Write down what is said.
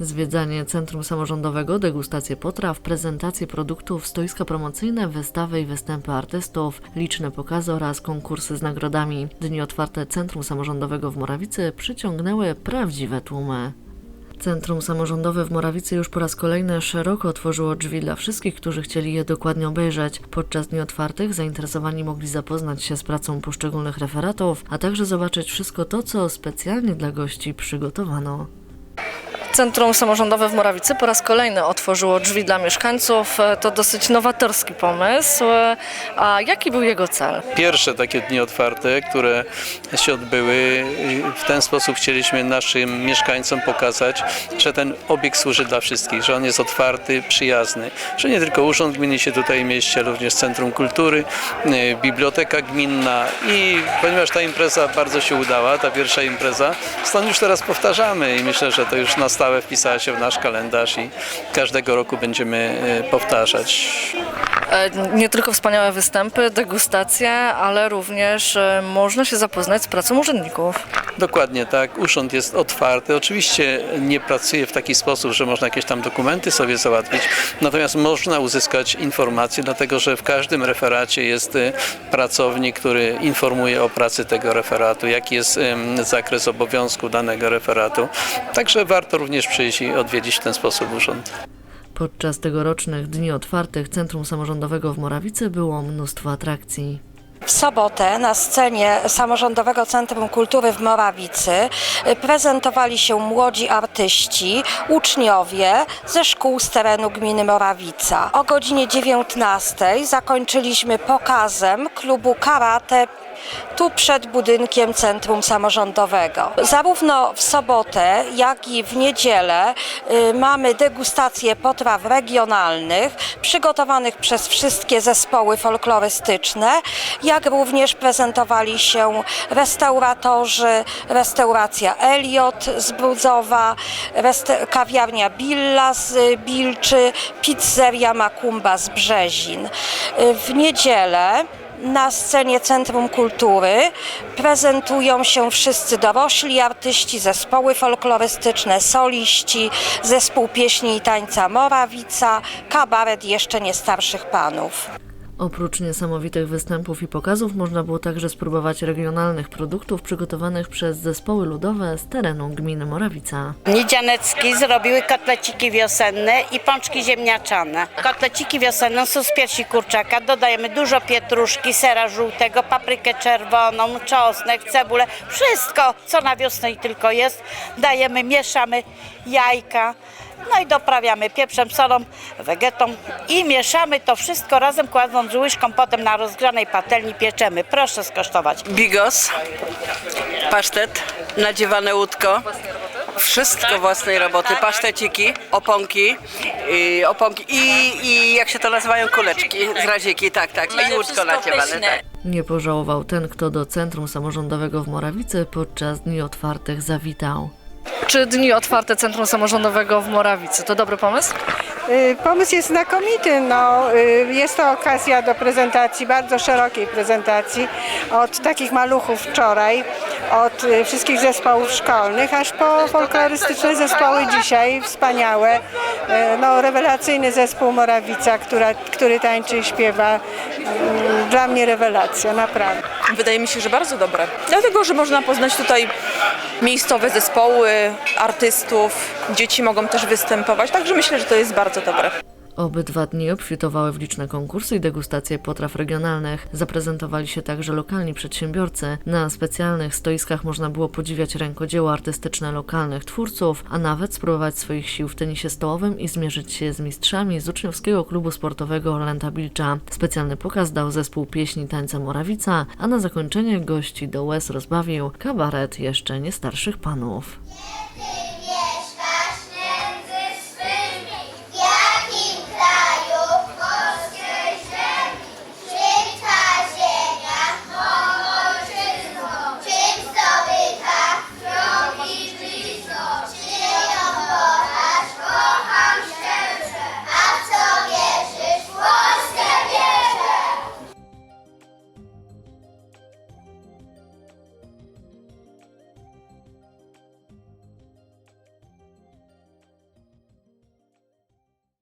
Zwiedzanie Centrum Samorządowego, degustacje potraw, prezentacje produktów, stoiska promocyjne, wystawy i występy artystów, liczne pokazy oraz konkursy z nagrodami. Dni otwarte Centrum Samorządowego w Morawicy przyciągnęły prawdziwe tłumy. Centrum Samorządowe w Morawicy już po raz kolejny szeroko otworzyło drzwi dla wszystkich, którzy chcieli je dokładnie obejrzeć. Podczas dni otwartych zainteresowani mogli zapoznać się z pracą poszczególnych referatów, a także zobaczyć wszystko to, co specjalnie dla gości przygotowano. Centrum Samorządowe w Morawicy po raz kolejny otworzyło drzwi dla mieszkańców. E, To dosyć nowatorski pomysł. E, A jaki był jego cel? pierwsze takie dni otwarte, które się odbyły. W ten sposób chcieliśmy naszym mieszkańcom pokazać, że ten obiekt służy dla wszystkich, że on jest otwarty, przyjazny, że nie tylko Urząd Gminy się tutaj mieści, ale również Centrum Kultury, y, Biblioteka Gminna i ponieważ ta impreza bardzo się udała, ta pierwsza impreza, stąd już teraz powtarzamy i myślę, że to już na stałe wpisała się w nasz kalendarz i każdego roku będziemy y, powtarzać. E, Nie tylko wspaniałe występy, degustacje, ale również e, można się zapoznać z pracą urzędników. Dokładnie tak. Urząd jest otwarty. Oczywiście nie pracuje w taki sposób, że można jakieś tam dokumenty sobie załatwić, natomiast można uzyskać informacje, dlatego że w każdym referacie jest pracownik, który informuje o pracy tego referatu, jaki jest zakres obowiązku danego referatu. Także warto również przyjść i odwiedzić w ten sposób urząd. Podczas tegorocznych Dni Otwartych Centrum Samorządowego w Morawicy było mnóstwo atrakcji. W sobotę na scenie Samorządowego Centrum Kultury w Morawicy prezentowali się młodzi artyści, uczniowie ze szkół z terenu gminy Morawica. O godzinie 19 zakończyliśmy pokazem klubu karate tu przed budynkiem Centrum Samorządowego. Zarówno w sobotę, jak i w niedzielę y, mamy degustacje potraw regionalnych przygotowanych przez wszystkie zespoły folklorystyczne, jak również prezentowali się restauratorzy, restauracja Eliot z Brudzowa, kawiarnia Billa z Bilczy, pizzeria Makumba z Brzezin. Y, W niedzielę na scenie Centrum Kultury prezentują się wszyscy dorośli artyści, zespoły folklorystyczne, soliści, zespół pieśni i tańca Morawica, kabaret jeszcze nie starszych panów. Oprócz niesamowitych występów i pokazów można było także spróbować regionalnych produktów przygotowanych przez zespoły ludowe z terenu gminy Morawica. Nidzianecki zrobiły kotleciki wiosenne i pączki ziemniaczane. Kotleciki wiosenne są z piersi kurczaka. Dodajemy dużo pietruszki, sera żółtego, paprykę czerwoną, czosnek, cebulę. Wszystko, co na wiosnę i tylko jest. Dajemy, mieszamy jajka. No i doprawiamy pieprzem, solą, wegetą i mieszamy to wszystko razem, kładąc łyżką potem na rozgrzanej patelni pieczemy. Proszę skosztować. Bigos, pasztet, nadziewane łódko. Wszystko własnej roboty, paszteciki, oponki, i, oponki i, i jak się to nazywają, kuleczki z raziki, tak, tak, i łódko nadziewane. Tak. Nie pożałował ten, kto do Centrum Samorządowego w Morawicy podczas Dni Otwartych zawitał. Czy Dni Otwarte Centrum Samorządowego w Morawicy to dobry pomysł? Y, Pomysł jest znakomity. No, y, jest to okazja do prezentacji, bardzo szerokiej prezentacji, od takich maluchów wczoraj, od y, wszystkich zespołów szkolnych, aż po folklorystyczne zespoły dzisiaj, wspaniałe. Y, No, rewelacyjny zespół Morawica, która, który tańczy i śpiewa. Dla mnie rewelacja, naprawdę. Wydaje mi się, że bardzo dobre. Dlatego, że można poznać tutaj miejscowe zespoły, artystów, dzieci mogą też występować, także myślę, że to jest bardzo dobre. Obydwa dni obfitowały w liczne konkursy i degustacje potraw regionalnych. Zaprezentowali się także lokalni przedsiębiorcy. Na specjalnych stoiskach można było podziwiać rękodzieło artystyczne lokalnych twórców, a nawet spróbować swoich sił w tenisie stołowym i zmierzyć się z mistrzami z uczniowskiego klubu sportowego Lenta Bilcza. Specjalny pokaz dał zespół pieśni Tańca Morawica, a na zakończenie gości do łez rozbawił kabaret jeszcze nie starszych panów.